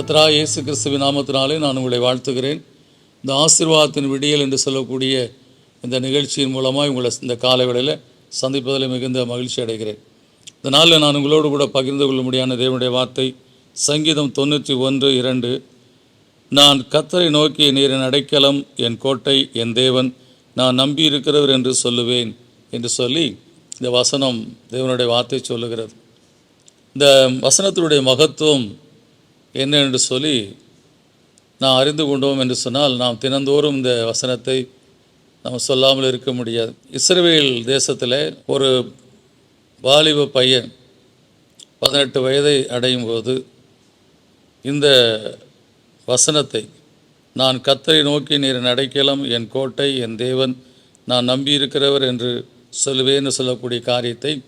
கத்ரா இயேசு கிறிஸ்துவ நாமத்தினாலே நான் உங்களை வாழ்த்துகிறேன். இந்த ஆசீர்வாதத்தின் விடியல் என்று சொல்லக்கூடிய இந்த நிகழ்ச்சியின் மூலமாக உங்களை இந்த காலவேளையில் சந்திப்பதில் மிகுந்த மகிழ்ச்சி அடைகிறேன். இந்த நாளில் நான் உங்களோடு கூட பகிர்ந்து கொள்ளும்படியான தேவனுடைய வார்த்தை சங்கீதம் தொண்ணூற்றி ஒன்று இரண்டு. நான் கத்தரை நோக்கி நீரின் அடைக்கலம் என் கோட்டை என் தேவன் நான் நம்பி இருக்கிறவர் என்று சொல்லுவேன் என்று சொல்லி இந்த வசனம் தேவனுடைய வார்த்தை சொல்லுகிறது. இந்த வசனத்தினுடைய மகத்துவம் என்ன என்று சொல்லி நாம் அறிந்து கொண்டோம் என்று சொன்னால் நாம் தினந்தோறும் இந்த வசனத்தை நாம் சொல்லாமல் இருக்க முடியாது. இஸ்ரேல் தேசத்தில் ஒரு வாலிப பையன் பதினெட்டு வயதை அடையும் போது இந்த வசனத்தை நான் கத்தரை நோக்கி நீர் அடைக்கலம் என் கோட்டை என் தேவன் நான் நம்பியிருக்கிறவர் என்று சொல்லுவேன்னு சொல்லக்கூடிய காரியத்தை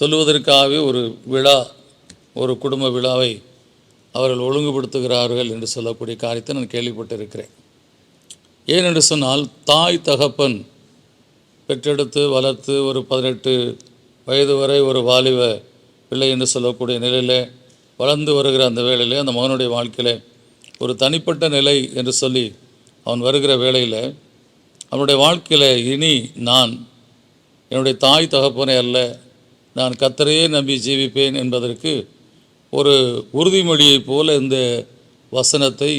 சொல்லுவதற்காகவே ஒரு விழா ஒரு குடும்ப விழாவை அவர்கள் ஒழுங்குபடுத்துகிறார்கள் என்று சொல்லக்கூடிய காரியத்தை நான் கேள்விப்பட்டிருக்கிறேன். ஏனென்று சொன்னால் தாய் தகப்பன் பெற்றெடுத்து வளர்த்து ஒரு பதினெட்டு வயது வரை ஒரு வாலிப பிள்ளை என்று சொல்லக்கூடிய நிலையில் வளர்ந்து வருகிற அந்த வேளையில் அந்த மகனுடைய வாழ்க்கையில் ஒரு தனிப்பட்ட நிலை என்று சொல்லி அவன் வருகிற வேளையில் அவனுடைய வாழ்க்கையில் இனி நான் என்னுடைய தாய் தகப்பனை அல்ல நான் கத்தரையே நம்பி ஜீவிப்பேன் என்பதற்கு ஒரு உறுதிமொழியைப் போல இந்த வசனத்தை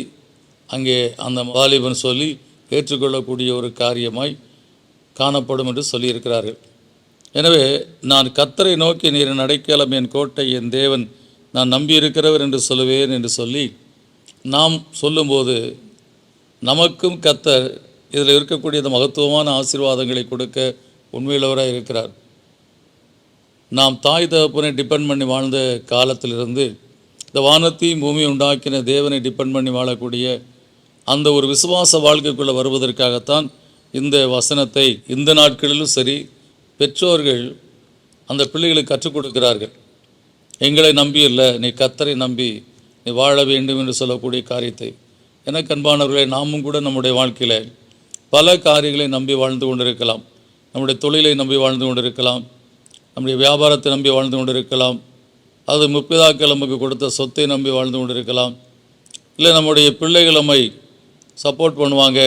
அங்கே அந்த வாலிபன் சொல்லி ஏற்றுக்கொள்ளக்கூடிய ஒரு காரியமாய் காணப்படும் என்று சொல்லியிருக்கிறார்கள். எனவே நான் கத்தரை நோக்கி நீர் அடைக்கலம் என் கோட்டை என் தேவன் நான் நம்பியிருக்கிறவர் என்று சொல்லுவேன் என்று சொல்லி நாம் சொல்லும்போது நமக்கும் கத்தர் இதில் இருக்கக்கூடிய இந்த மகத்துவமான ஆசீர்வாதங்களை கொடுக்க உண்மையுள்ளவராக இருக்கிறார். நாம் தாய் தகப்பனை டிபெண்ட் பண்ணி வாழ்ந்த காலத்திலிருந்து இந்த வானத்தையும் பூமியை உண்டாக்கின தேவனை டிபெண்ட் பண்ணி வாழக்கூடிய அந்த ஒரு விசுவாச வாழ்க்கைக்குள்ளே வருவதற்காகத்தான் இந்த வசனத்தை இந்த நாட்களிலும் சரி பெற்றோர்கள் அந்த பிள்ளைகளுக்கு கற்றுக் கொடுக்கிறார்கள். எங்களை நம்பி இல்லை நீ கத்தரை நம்பி நீ வாழ வேண்டும் என்று சொல்லக்கூடிய காரியத்தை. என கண்பானவர்களை நாமும் கூட நம்முடைய வாழ்க்கையில் பல காரியங்களை நம்பி வாழ்ந்து கொண்டிருக்கலாம். நம்முடைய தொழிலை நம்பி வாழ்ந்து கொண்டிருக்கலாம். நம்முடைய வியாபாரத்தை நம்பி வாழ்ந்து கொண்டிருக்கலாம். அது முப்பிதாக்கள் நமக்கு கொடுத்த சொத்தை நம்பி வாழ்ந்து கொண்டிருக்கலாம். இல்லை நம்முடைய பிள்ளைகள் நம்மை சப்போர்ட் பண்ணுவாங்க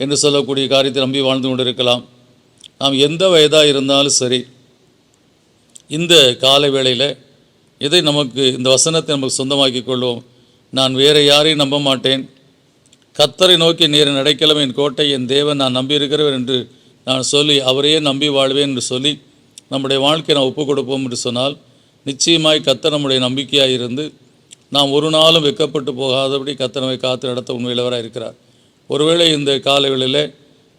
என்று சொல்லக்கூடிய காரியத்தை நம்பி வாழ்ந்து கொண்டிருக்கலாம். நாம் எந்த வயதாக இருந்தாலும் சரி இந்த கால வேளையில் இதை நமக்கு இந்த வசனத்தை நமக்கு சொந்தமாக்கி கொள்வோம். நான் வேறு யாரையும் நம்ப மாட்டேன். கத்தரை நோக்கி நேர அடைக்கலம் என் கோட்டை என் தேவன் நான் நம்பியிருக்கிறவர் என்று நான் சொல்லி அவரையே நம்பி வாழ்வேன் என்று சொல்லி நம்முடைய வாழ்க்கையை நான் ஒப்புக் கொடுப்போம் என்று சொன்னால் நிச்சயமாய் கத்த நம்முடைய நம்பிக்கையாக இருந்து நாம் ஒரு நாளும் வெக்கப்பட்டு போகாதபடி கத்தனவை காத்து நடத்த உண்மையிலவராக இருக்கிறார். ஒருவேளை இந்த காலவெளியில்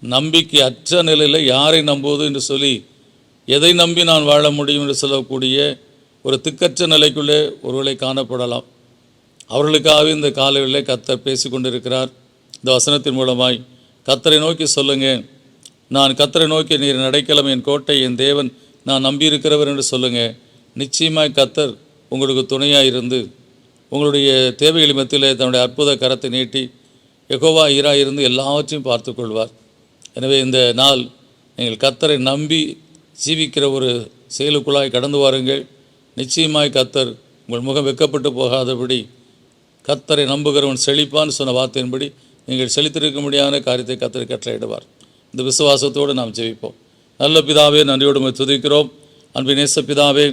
நம்பிக்கை அற்ற நிலையில் யாரை நம்புவது என்று சொல்லி எதை நம்பி நான் வாழ முடியும் என்று சொல்லக்கூடிய ஒரு திக்கற்ற நிலைக்குள்ளே ஒருவேளை காணப்படலாம். அவர்களுக்காகவே இந்த காலவெளியில் கத்தர் பேசி கொண்டிருக்கிறார் இந்த வசனத்தின் மூலமாய் கத்தரை நோக்கி சொல்லுங்கள் நான் கத்தரை நோக்கி நீர் நடைக்கலம் என் கோட்டை என் தேவன் நான் நம்பியிருக்கிறவர் என்று சொல்லுங்கள் நிச்சயமாய் கத்தர் உங்களுக்கு துணையாக இருந்து உங்களுடைய தேவைகள் மத்தியில் தன்னுடைய அற்புத கரத்தை நீட்டி எகோவா ஈரா இருந்து எல்லாவற்றையும் பார்த்து கொள்வார். எனவே இந்த நாள் நீங்கள் கத்தரை நம்பி ஜீவிக்கிற ஒரு செயலுக்குள்ளாய் கடந்து வாருங்கள். நிச்சயமாய் கத்தர் உங்கள் முகம் வெக்கப்பட்டு போகாதபடி கத்தரை நம்புகிறவன் செழிப்பான்னு சொன்ன வார்த்தையின்படி நீங்கள் செழித்திருக்க முடியாத காரியத்தை கத்தரை கட்டளையிடுவார். இந்த விசுவாசத்தோடு நாம் ஜெயிப்போம் நல்ல பிதாவே நன்றியோடுமை துதிக்கிறோம். அன்பின் நேச பிதாவே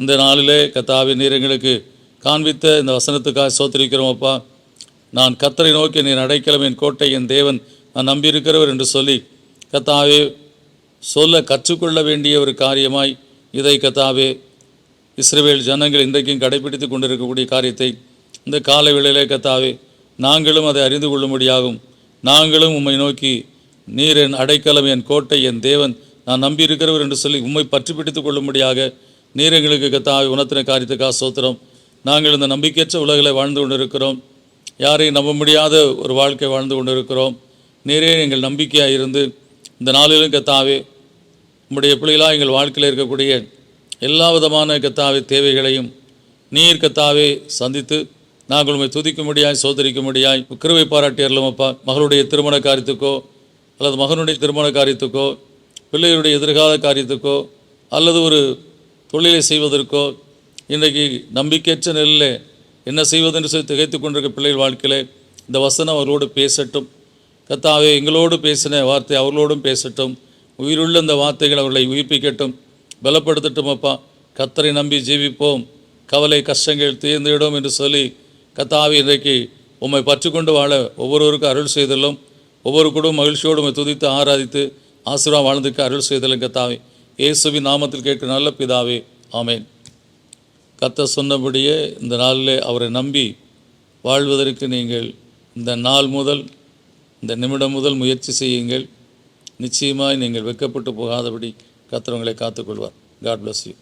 இந்த நாளிலே கத்தாவே நீர் எங்களுக்கு காண்பித்த இந்த வசனத்துக்காக சோத்திருக்கிறோம் அப்பா. நான் கத்தரை நோக்கி நீர் அடைக்கலம் என் கோட்டை என் தேவன் நான் நம்பியிருக்கிறவர் என்று சொல்லி கத்தாவே சொல்ல கற்றுக்கொள்ள வேண்டிய ஒரு காரியமாய் இதை கத்தாவே இஸ்ரேல் ஜனங்கள் இன்றைக்கும் கடைபிடித்து கொண்டிருக்கக்கூடிய காரியத்தை இந்த கால வேளையிலே கத்தாவே நாங்களும் அதை அறிந்து கொள்ளும்படியாகும். நாங்களும் உம்மை நோக்கி நீர் என் அடைக்கலம் என் கோட்டை என் தேவன் நான் நம்பி இருக்கிறவர் என்று சொல்லி உம்மை பற்றி பிடித்துக் கொள்ளும்படியாக நீர் எங்களுக்கு கத்தாவே உணர்த்தின காரியத்துக்காக சோத்திரம் நாங்கள் இந்த நம்பிக்கையற்ற உலகில் வாழ்ந்து கொண்டிருக்கிறோம். யாரையும் நம்ப முடியாத ஒரு வாழ்க்கை வாழ்ந்து கொண்டிருக்கிறோம். நீரே எங்கள் நம்பிக்கையாக இருந்து இந்த நாளிலும் கத்தாவே உம்முடைய பிள்ளைகளாக எங்கள் வாழ்க்கையில் இருக்கக்கூடிய எல்லா விதமான கத்தாவே தேவைகளையும் நீர் கத்தாவே சந்தித்து நாங்கள் உண்மை துதிக்கும்படியாய் சோதரிக்கும்படியாய் கிருவை பாராட்டியறலும் அப்பா. மகளுடைய திருமண காரியத்துக்கோ அல்லது மகனுடைய திருமண காரியத்துக்கோ பிள்ளைகளுடைய எதிர்கால காரியத்துக்கோ அல்லது ஒரு தொழிலை செய்வதற்கோ இன்றைக்கு நம்பிக்கையற்ற நிலையில் என்ன செய்வதென்று சொல்லி திகைத்து கொண்டிருக்க பிள்ளைகள் வாழ்க்கையிலே இந்த வசனம் அவர்களோடு பேசட்டும். கத்தாவே எங்களோடு பேசின வார்த்தை அவர்களோடும் பேசட்டும். உயிருள்ள இந்த வார்த்தைகள் அவர்களை உயிர்ப்பிக்கட்டும். பலப்படுத்தட்டும் அப்பா. கத்தரை நம்பி ஜீவிப்போம். கவலை கஷ்டங்கள் தீர்ந்துவிடும் என்று சொல்லி கத்தாவி இன்றைக்கு உம்மை பற்றுக்கொண்டு வாழ ஒவ்வொருவருக்கும் அருள் செய்தலும் ஒவ்வொரு குடும்பம் மகிழ்ச்சியோடு உம்மை துதித்து ஆராதித்து ஆசிரா வாழ்ந்திருக்க அருள் செய்தலும் கத்தாவே இயேசுவின் நாமத்தில் கேட்கிற நல்ல பிதாவே ஆமேன். கத்த சொன்னபடியே இந்த நாளில் அவரை நம்பி வாழ்வதற்கு நீங்கள் இந்த நாள் முதல் இந்த நிமிடம் முதல் முயற்சி செய்யுங்கள். நிச்சயமாய் நீங்கள் வெக்கப்பட்டு போகாதபடி கத்தர் உங்களை காத்துக்கொள்வார். God bless you